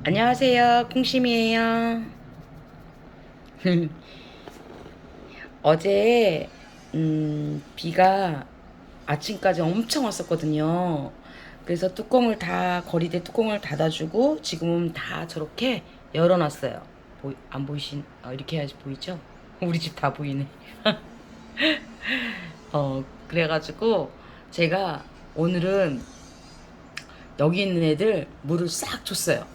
안녕하세요. 콩심이에요. 어제 음, 비가 아침까지 엄청 왔었거든요. 그래서 뚜껑을 다 거리대 뚜껑을 닫아주고 지금은 다 저렇게 열어놨어요. 보이, 안 보이신? 어, 이렇게 해야지 보이죠? 우리 집 다 보이네. 어 그래가지고 제가 오늘은 여기 있는 애들 물을 싹 줬어요.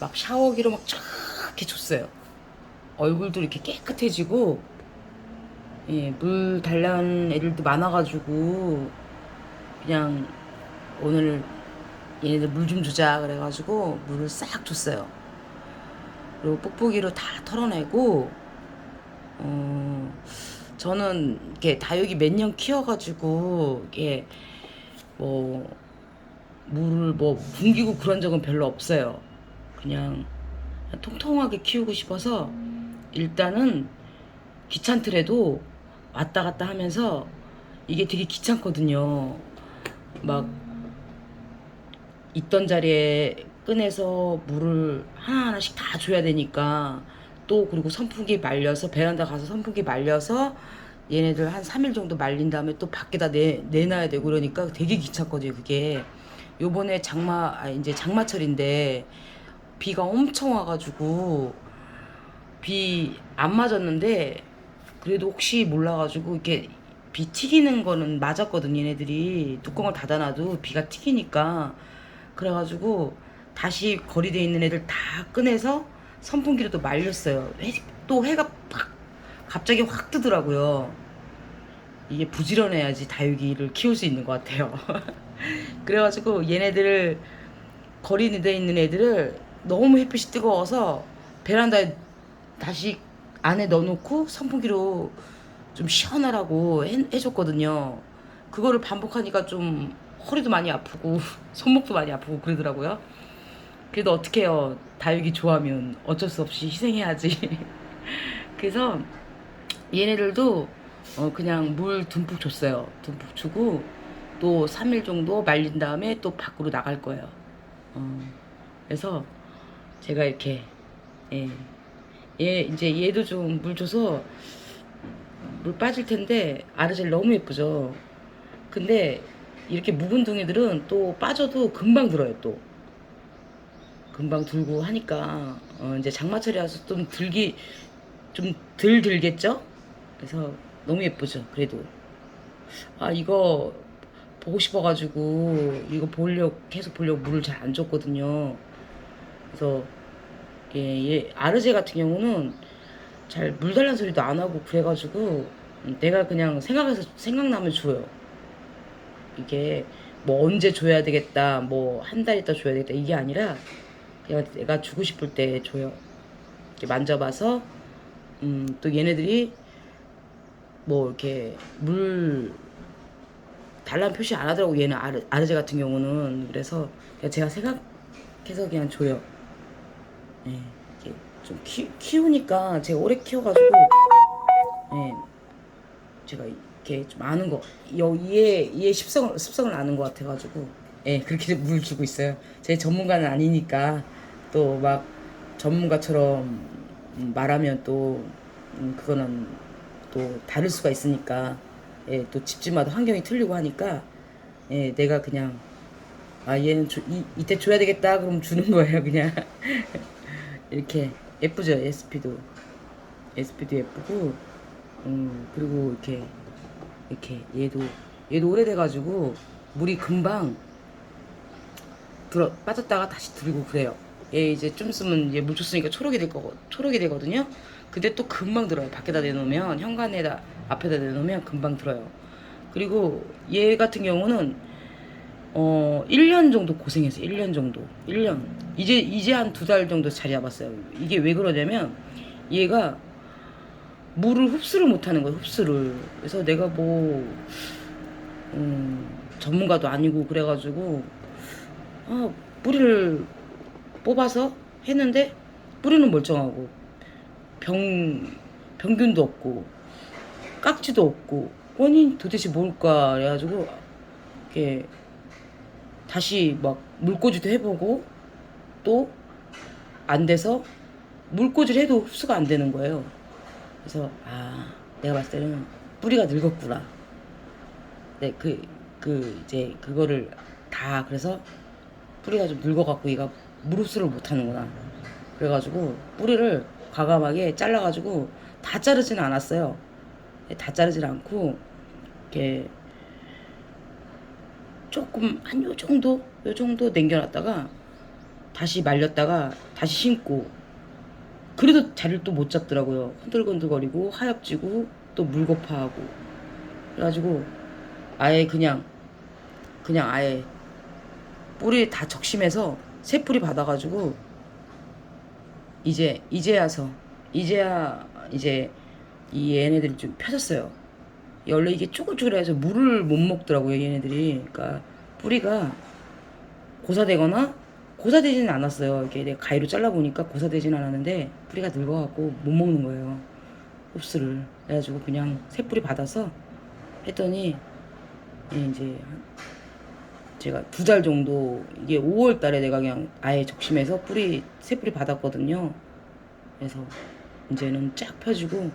막 샤워기로 막 쫙 이렇게 줬어요. 얼굴도 이렇게 깨끗해지고 예, 물 달라는 애들도 많아가지고 그냥 오늘 얘네들 물 좀 주자 그래가지고 물을 싹 줬어요. 그리고 뽁뽁이로 다 털어내고 어, 저는 이렇게 다육이 몇 년 키워가지고 이게 뭐 물을 뭐 굶기고 그런 적은 별로 없어요. 그냥 통통하게 키우고 싶어서 일단은 귀찮더라도 왔다 갔다 하면서 이게 되게 귀찮거든요. 막 있던 자리에 꺼내서 물을 하나하나씩 다 줘야 되니까 또 그리고 선풍기 말려서 베란다 가서 선풍기 말려서 얘네들 한 3일 정도 말린 다음에 또 밖에다 내, 내놔야 되고 그러니까 되게 귀찮거든요 그게 요번에 장마 아 이제 장마철인데 비가 엄청 와가지고 비 안 맞았는데 그래도 혹시 몰라가지고 이렇게 비 튀기는 거는 맞았거든 얘네들이. 뚜껑을 닫아놔도 비가 튀기니까. 그래가지고 다시 거리돼 있는 애들 다 꺼내서 선풍기로 또 말렸어요. 해- 또 해가 팍 갑자기 확 뜨더라고요. 이게 부지런해야지 다육이를 키울 수 있는 것 같아요. 그래가지고 얘네들을 거리돼 있는 애들을 너무 햇빛이 뜨거워서 베란다에 다시 안에 넣어놓고 선풍기로 좀 시원하라고 해, 해줬거든요. 그거를 반복하니까 좀 허리도 많이 아프고 손목도 많이 아프고 그러더라고요. 그래도 어떻게 해요. 다육이 좋아하면 어쩔 수 없이 희생해야지. 그래서 얘네들도 어, 그냥 물 듬뿍 줬어요. 듬뿍 주고 또 3일 정도 말린 다음에 또 밖으로 나갈 거예요. 어, 그래서 제가 이렇게 예, 얘 이제 얘도 좀 물 줘서 물 빠질 텐데 아르젤 너무 예쁘죠. 근데 이렇게 묵은 둥이들은 또 빠져도 금방 들어요 또. 금방 들고 하니까 어, 이제 장마철이라서 좀 들기 좀 덜 들겠죠? 그래서 너무 예쁘죠. 그래도 아 이거 보고 싶어가지고 이거 보려고 계속 보려고 물을 잘 안 줬거든요. 그래서 예, 얘 아르제 같은 경우는 잘 물 달라는 소리도 안 하고 그래가지고 음, 내가 그냥 생각해서 생각나면 줘요. 이게 뭐 언제 줘야 되겠다, 뭐 한 달 있다 줘야 되겠다 이게 아니라 그냥 내가 주고 싶을 때 줘요. 이렇게 만져봐서 음, 또 얘네들이 뭐 이렇게 물 달란 표시 안 하더라고 얘는 아르, 아르제 같은 경우는 그래서 제가 생각해서 그냥 줘요. 예, 이게 좀 키, 키우니까 제가 오래 키워가지고 예, 제가 이렇게 좀 아는 거 여, 이에 습성을 습성을 아는 것 같아가지고 예 그렇게 물 주고 있어요. 제 전문가는 아니니까 또 막 전문가처럼 음, 말하면 또 음, 그거는 또 다를 수가 있으니까 예, 또 집집마다 환경이 틀리고 하니까 예, 내가 그냥 아 얘는 주, 이, 이때 줘야 되겠다. 그럼 주는 거예요 그냥 이렇게 예쁘죠 SP도 SP도 예쁘고 음 그리고 이렇게 이렇게 얘도 얘도 오래돼가지고 물이 금방 들어 빠졌다가 다시 들고 그래요. 얘 이제 좀 있으면 얘물 줬으니까 초록이 될 거고 초록이 되거든요. 근데 또 금방 들어요. 밖에다 내놓으면 현관에다 앞에다 내놓으면 금방 들어요. 그리고 얘 같은 경우는 어 1년 정도 고생했어요. 1년 정도. 1년. 이제 이제 한 두 달 정도 자리 잡았어요. 이게 왜 그러냐면 얘가 물을 흡수를 못 하는 거예요. 흡수를. 그래서 내가 뭐 음, 전문가도 아니고 그래가지고 아, 뿌리를 뽑아서 했는데 뿌리는 멀쩡하고 병 병균도 없고 깍지도 없고 원인 도대체 뭘까 그래가지고 이렇게 다시 막 물꽂이도 해보고 또 안 돼서 물꽂이를 해도 흡수가 안 되는 거예요. 그래서 아 내가 봤을 때는 뿌리가 늙었구나. 네, 그, 그, 이제, 그거를 다, 그래서, 뿌리가 좀 늙어갖고, 얘가 물 흡수를 못 하는구나. 그래가지고, 뿌리를 과감하게 잘라가지고, 다 자르지는 않았어요. 예, 다 자르진 않고, 이렇게, 조금, 한 요 정도? 요 정도 남겨놨다가, 다시 말렸다가, 다시 심고, 그래도 자리를 또 못 잡더라고요. 흔들흔들거리고, 하엽지고, 또 물고파하고. 그래가지고, 아예 그냥 그냥 아예 뿌리 다 적심해서 새 뿌리 받아가지고 이제 이제야서 이제야 이제 이 얘네들이 좀 펴졌어요. 원래 이게 쪼글쪼글해서 물을 못 먹더라고요 얘네들이. 그러니까 뿌리가 고사되거나 고사되지는 않았어요. 이게 내가 가위로 잘라보니까 고사되지는 않았는데 뿌리가 늙어갖고 못 먹는 거예요. 흡수를. 그래가지고 그냥 새 뿌리 받아서 했더니 예, 이제 한- 제가 두 달 정도 이게 5월 달에 내가 그냥 아예 적심해서 뿌리 새 뿌리 받았거든요. 그래서 이제는 쫙 펴지고 이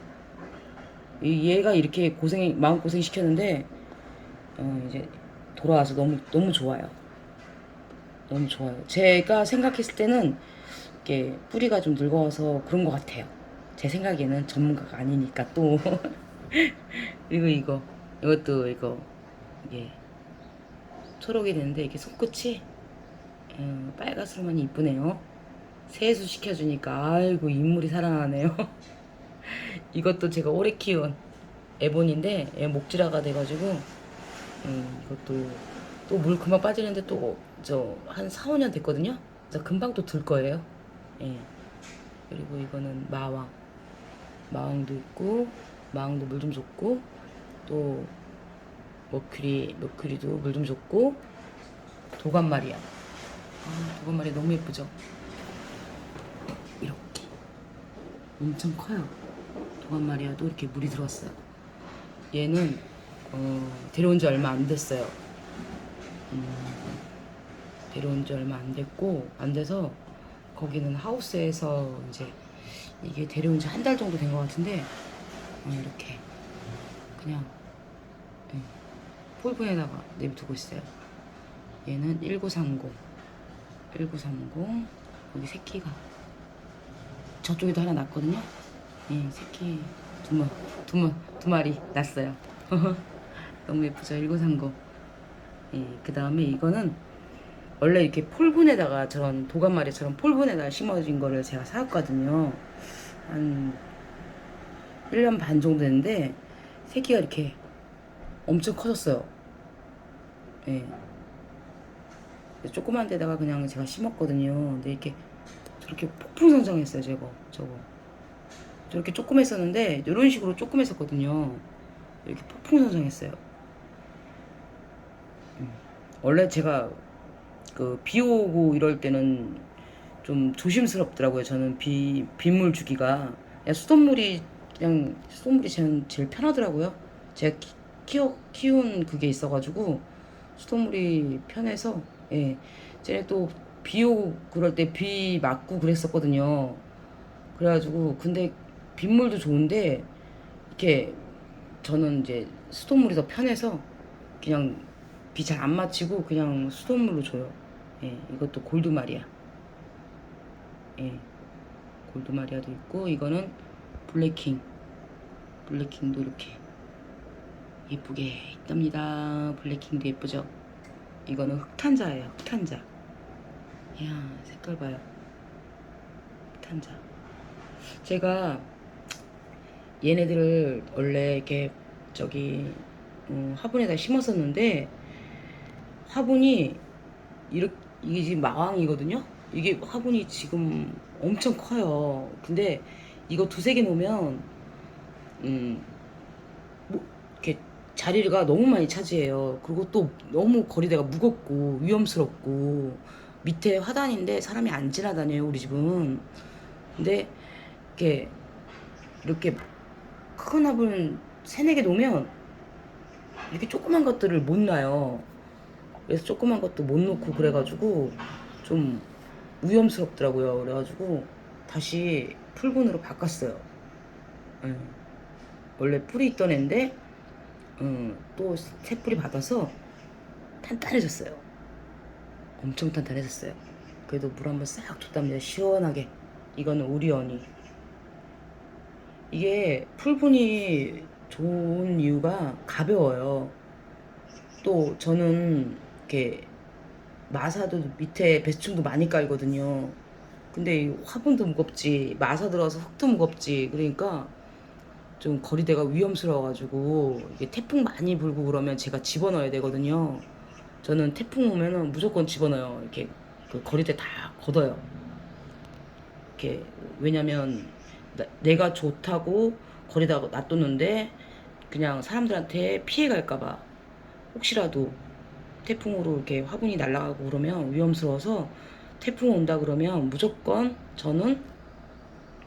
얘가 이렇게 고생 마음 고생 시켰는데 어 이제 돌아와서 너무 너무 좋아요. 너무 좋아요. 제가 생각했을 때는 이게 뿌리가 좀 늙어서 그런 것 같아요. 제 생각에는 전문가가 아니니까 또 그리고 이거 이것도 이거 이게 초록이 되는데 이게 손끝이 음, 빨갛수만 이쁘네요. 세수 시켜주니까 아이고 인물이 살아나네요. 이것도 제가 오래 키운 에본인데 얘 목질화가 돼가지고 음, 이것도 또 물 금방 빠지는데 또 저 한 4, 5년 됐거든요. 그래서 금방 또 들 거예요. 예. 그리고 이거는 마왕. 마왕도 있고 마왕도 물 좀 줬고 또 머큐리 머큐리도 물 좀 줬고 도감마리아 아, 도감마리아 너무 예쁘죠 이렇게 엄청 커요 도감마리아도 이렇게 물이 들어왔어요 얘는 어, 데려온 지 얼마 안 됐어요 음, 데려온 지 얼마 안 됐고 안 돼서 거기는 하우스에서 이제 이게 데려온 지 한 달 정도 된 것 같은데 어, 이렇게 그냥 예, 폴분에다가 내비두고 있어요. 얘는 1930 1930 여기 새끼가 저쪽에도 하나 났거든요. 예, 새끼 두, 마, 두, 마, 두 마리 났어요. 너무 예쁘죠? 1930 예, 그 다음에 이거는 원래 이렇게 폴분에다가 저런 도감마리처럼 폴분에다가 심어진 거를 제가 사왔거든요. 한 1년 반 정도 됐는데 새끼가 이렇게 엄청 커졌어요. 예. 조그만 데다가 그냥 제가 심었거든요. 근데 이렇게 저렇게 폭풍 성장했어요, 저거. 저거. 저렇게 조그맸었는데 이런 식으로 조그맸었거든요. 이렇게 폭풍 성장했어요. 음. 원래 제가 그 비 오고 이럴 때는 좀 조심스럽더라고요. 저는 비 빗물 주기가 그냥 수돗물이 그냥 수돗물이 제일, 제일 편하더라고요. 제가 키, 키워, 키운 그게 있어가지고 수돗물이 편해서 예. 쟤네 또비 오고 그럴 때 비 맞고 그랬었거든요. 그래가지고 근데 빗물도 좋은데 이렇게 저는 이제 수돗물이 더 편해서 그냥 비 잘 안 맞히고 그냥 수돗물로 줘요. 예, 이것도 골드마리아. 예, 골드마리아도 있고 이거는 블랙킹. 블랙킹도 이렇게 예쁘게 있답니다. 블랙킹도 예쁘죠? 이거는 흑탄자예요. 흑탄자. 이야 색깔 봐요. 흑탄자. 제가 얘네들을 원래 이렇게 저기 어, 화분에다 심었었는데 화분이 이렇게 이게 지금 마왕이거든요. 이게 화분이 지금 엄청 커요. 근데 이거 두세 개 놓으면 음, 뭐, 이렇게 자리가 너무 많이 차지해요. 그리고 또 너무 거리대가 무겁고 위험스럽고 밑에 화단인데 사람이 안 지나다녀요, 우리 집은. 근데 이렇게 이렇게 큰 화분 세네 개 놓으면 이렇게 조그만 것들을 못 놔요. 그래서 조그만 것도 못 놓고 그래가지고 좀 위험스럽더라고요. 그래가지고 다시 풀분으로 바꿨어요. 예. 원래 뿔이 있던 애인데 음, 또새 뿔이 받아서 탄탄해졌어요. 엄청 탄탄해졌어요. 그래도 물 한번 싹 줬답니다. 시원하게. 이거는 오리언이. 이게 풀분이 좋은 이유가 가벼워요. 또 저는 이렇게 마사도 밑에 배수충도 많이 깔거든요. 근데 이 화분도 무겁지, 마사 들어서 흙도 무겁지. 그러니까 좀 거리대가 위험스러워가지고 이게 태풍 많이 불고 그러면 제가 집어넣어야 되거든요. 저는 태풍 오면은 무조건 집어넣어요. 이렇게 그 거리대 다 걷어요. 이렇게 왜냐면 나- 내가 좋다고 거리다 놔뒀는데 그냥 사람들한테 피해 갈까봐 혹시라도 태풍으로 이렇게 화분이 날아가고 그러면 위험스러워서 태풍 온다 그러면 무조건 저는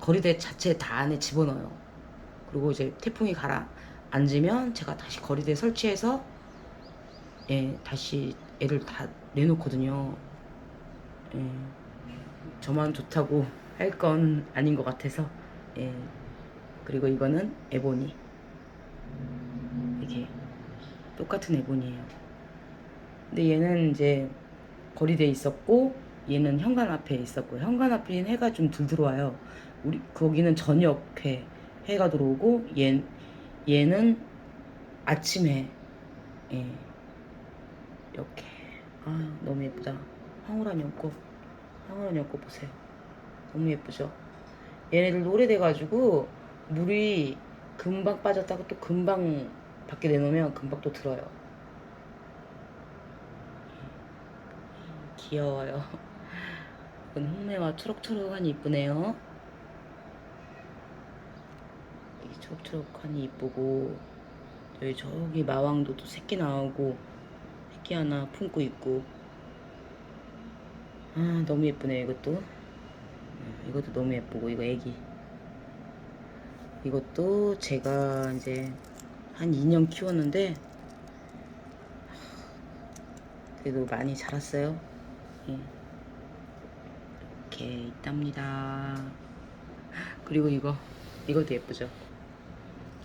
거리대 자체 다 안에 집어넣어요. 그리고 이제 태풍이 가라 앉으면 제가 다시 거리대 설치해서 예 다시 애들 다 내놓거든요. 예 저만 좋다고 할 건 아닌 것 같아서 예 그리고 이거는 에보니 이게 똑같은 에보니예요. 근데 얘는 이제 거리대에 있었고 얘는 현관 앞에 있었고 현관 앞에는 해가 좀덜 들어와요. 우리 거기는 저녁 해 해가 들어오고 얘 얘는 아침에 예 이렇게 아 너무 예쁘다. 황홀한 연꽃 황홀한 연꽃 보세요. 너무 예쁘죠? 얘네들도 오래돼가지고 물이 금방 빠졌다가 또 금방 밖에 내놓으면 금방 또 들어요. 귀여워요. 이건 홍매와 초록초록하니 이쁘네요. 이 초록초록하니 이쁘고 여기 저기 마왕도 또 새끼 나오고 새끼 하나 품고 있고 아 너무 예쁘네 이것도 음, 이것도 너무 예쁘고 이거 애기. 이것도 제가 이제 한 2년 키웠는데 그래도 많이 자랐어요. 예. 이렇게 있답니다. 그리고 이거 이것도 예쁘죠?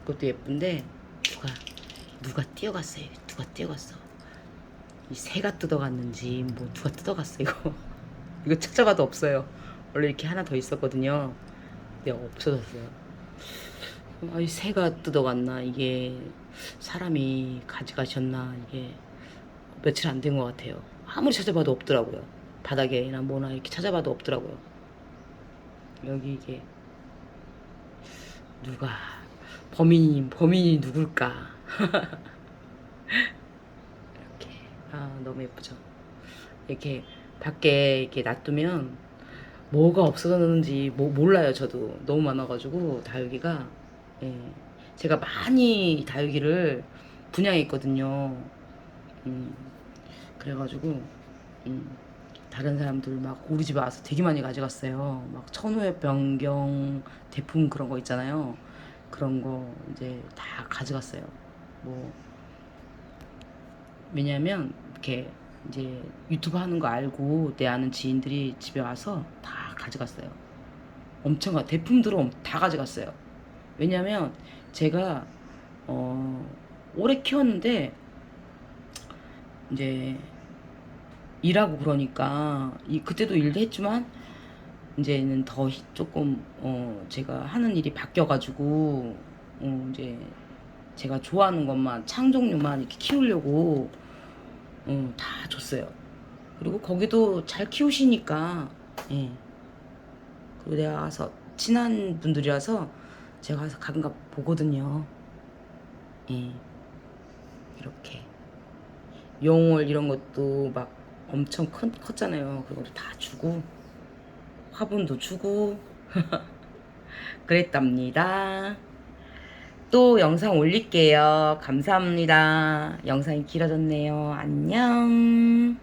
이것도 예쁜데 누가 누가 뛰어갔어요 누가 뛰어갔어? 이 새가 뜯어갔는지 뭐 누가 뜯어갔어 이거? 이거 찾아봐도 없어요 원래 이렇게 하나 더 있었거든요. 근데 없어졌어요. 아, 이 새가 뜯어갔나? 이게 사람이 가져가셨나? 이게 며칠 안 된 것 같아요. 아무리 찾아봐도 없더라고요. 바닥에나 뭐나 이렇게 찾아봐도 없더라고요. 여기 이게 누가 범인이 범인이 누굴까? 이렇게. 아 너무 예쁘죠? 이렇게 밖에 이렇게 놔두면 뭐가 없어졌는지 뭐 몰라요 저도. 너무 많아가지고 다육이가. 예. 제가 많이 다육이를 분양했거든요. 음, 그래가지고 음, 다른 사람들 막 우리 집에 와서 되게 많이 가져갔어요. 막 천우의 변경 대품 그런 거 있잖아요. 그런 거 이제 다 가져갔어요. 뭐. 왜냐면 이렇게 이제 유튜브 하는 거 알고 내 아는 지인들이 집에 와서 다 가져갔어요. 엄청 가 대품들은 엄- 다 가져갔어요. 왜냐면 제가 어 오래 키웠는데 이제 일하고 그러니까 이 그때도 일도 했지만 이제는 더 히- 조금 어 제가 하는 일이 바뀌어가지고 어 이제 제가 좋아하는 것만 창 종류만 이렇게 키우려고 어, 다 줬어요. 그리고 거기도 잘 키우시니까 예. 가서 친한 분들이라서 제가 가끔가 보거든요. 예. 이렇게 용월 이런 것도 막 엄청 큰, 컸잖아요. 그것도 다 주고 화분도 주고 그랬답니다. 또 영상 올릴게요. 감사합니다. 영상이 길어졌네요. 안녕.